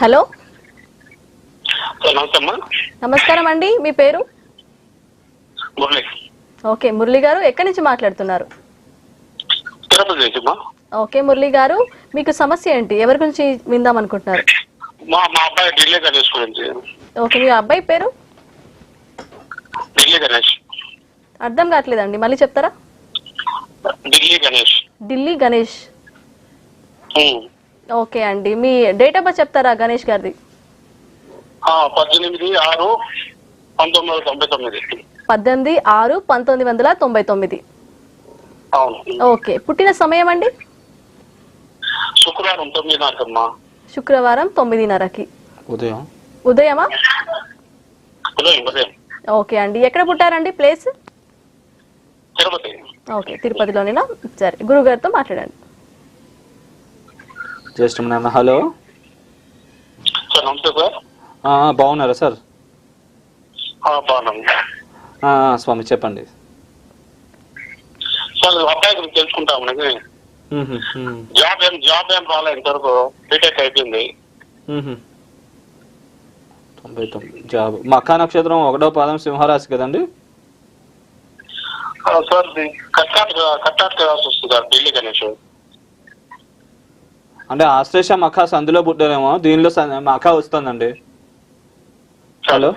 Hello. నమస్కారం అండి మీ పేరు? ఓకే మురళి గారు ఎక్కడి నుంచి మాట్లాడుతున్నారు? ఓకే మురళి గారు మీకు సమస్య ఏంటి? ఎవరి గురించి విందాం అనుకుంటున్నారు? ఓకే మీ అబ్బాయి పేరు? అర్థం కావట్లేదండి మళ్ళీ చెప్తారా? ఢిల్లీ గణేష్. ఢిల్లీ గణేష్. ఓకే అండి. మీ డేట్ ఆఫ్ బర్త్ చెప్తారా గణేష్ గారిది? ఆ, పద్దెనిమిది ఆరు పంతొమ్మిది వందల తొంభై తొమ్మిది. పద్దెనిమిది ఆరు పంతొమ్మిది వందల తొంభై తొమ్మిది. అవును. ఓకే. పుట్టిన సమయం అండి? శుక్రవారం శుక్రవారం తొమ్మిదిన్నరకి. ఉదయం. ఉదయమా? ఉదయం ఉదయం. ఓకే అండి. ఎక్కడ పుట్టారండి ప్లేస్? తిరుపతి. ఓకే తిరుపతిలోనేనా? సరే గురుగారితో మాట్లాడండి. జస్ట్ నాన్న. హలో? సార్ నమస్తే సార్. ఆ, బాగున్నారా సార్? ఆ, బాగున్నాం. ఆ, ఆ, స్వామి చెప్పండి. సార్ అబ్బాయి గురించి తెలుసుకుంటాం జాబ్ ఏం జాబ్ ఏం రాలేదు ఇంతవరకు. బీటెక్ అయిపోయింది. మ్హూ. తొంభై తొమ్మిది. జాబ్. మఖా నక్షత్రం ఒకటో పాదం సింహరాశి కదండి? సార్ కర్ణాటక కర్ణాటక రాసి వస్తుంది సార్ ఢిల్లీ గణేష్. అంటే ఆశ్లేష మఖా సందులో పుట్టారేమో దీనిలో మఖా వస్తుందండి. హలో?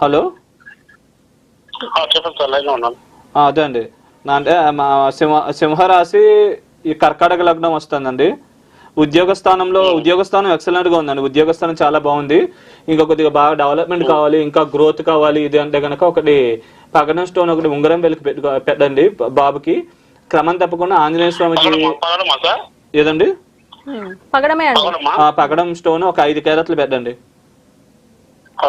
హలో? అదే అండి. అంటే సింహ సింహరాశి ఈ కర్కాటక లగ్నం వస్తుందండి. ఉద్యోగ స్థానంలో ఉద్యోగ స్థానం ఎక్సలెంట్గా ఉందండి. ఉద్యోగ స్థానం చాలా బాగుంది. ఇంకా కొద్దిగా బాగా డెవలప్మెంట్ కావాలి ఇంకా గ్రోత్ కావాలి ఇది అంటే కనుక ఒకటి పగడం స్టోన్ ఒకటి ఉంగరం వెలికి పెట్టు పెట్టండి బాబుకి. క్రమం తప్పకుండా ఆంజనేయ స్వామికి ఏదండి? హ్మ్. పగడమే అండి. పగలమా ఆ పగడం స్టోన్ ఒక ఐదు క్యారెట్లు పెట్టండి ఆ,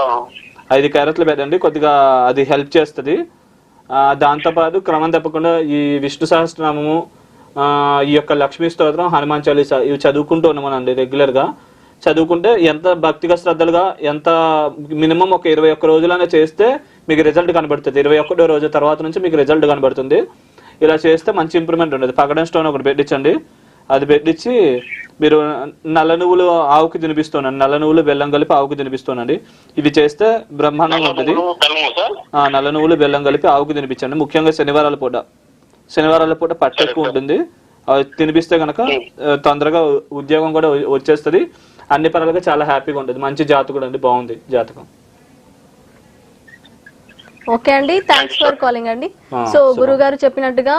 ఐదు క్యారెట్లు పెట్టండి కొద్దిగా అది హెల్ప్ చేస్తుంది. దాంతోపాటు క్రమం తప్పకుండా ఈ విష్ణు సహస్రనామము ఆ, ఈ యొక్క లక్ష్మీ స్తోత్రం హనుమాన్ చాలీసా ఇవి చదువుకుంటూ ఉన్నామనండి రెగ్యులర్గా. చదువుకుంటే ఎంత భక్తిగా శ్రద్ధలుగా ఎంత మినిమం ఒక ఇరవై ఒక్క రోజులైనా చేస్తే మీకు రిజల్ట్ కనబడుతుంది. ఇరవై ఒకటో రోజు తర్వాత నుంచి మీకు రిజల్ట్ కనబడుతుంది. ఇలా చేస్తే మంచి ఇంప్రూవ్మెంట్ ఉండదు. పగడం స్టోన్ ఒకటి పెట్టించండి. అది పెట్టించి మీరు నల్ల నువ్వులు ఆవుకి తినిపిస్తున్నాను నల్ల నువ్వులు బెల్లం కలిపి ఆవుకి తినిపిస్తున్నాండి ఇవి చేస్తే బ్రహ్మాండంగా ఉంటుంది. నల్ల నువ్వులు బెల్లం కలిపి ఆవుకి తినిపించండి. ముఖ్యంగా శనివారాల పూట. శనివారాల పూట పట్టు ఎక్కువ ఉంటుంది. తినిపిస్తే కనుక తొందరగా ఉద్యోగం కూడా వచ్చేస్తుంది. అన్ని పరాలుగా చాలా హ్యాపీగా ఉంటుంది. మంచి జాతకుడు అండి. బాగుంది జాతకం. ఓకే అండి థ్యాంక్స్ ఫర్ కాలింగ్ అండి. సో గురుగారు చెప్పినట్టుగా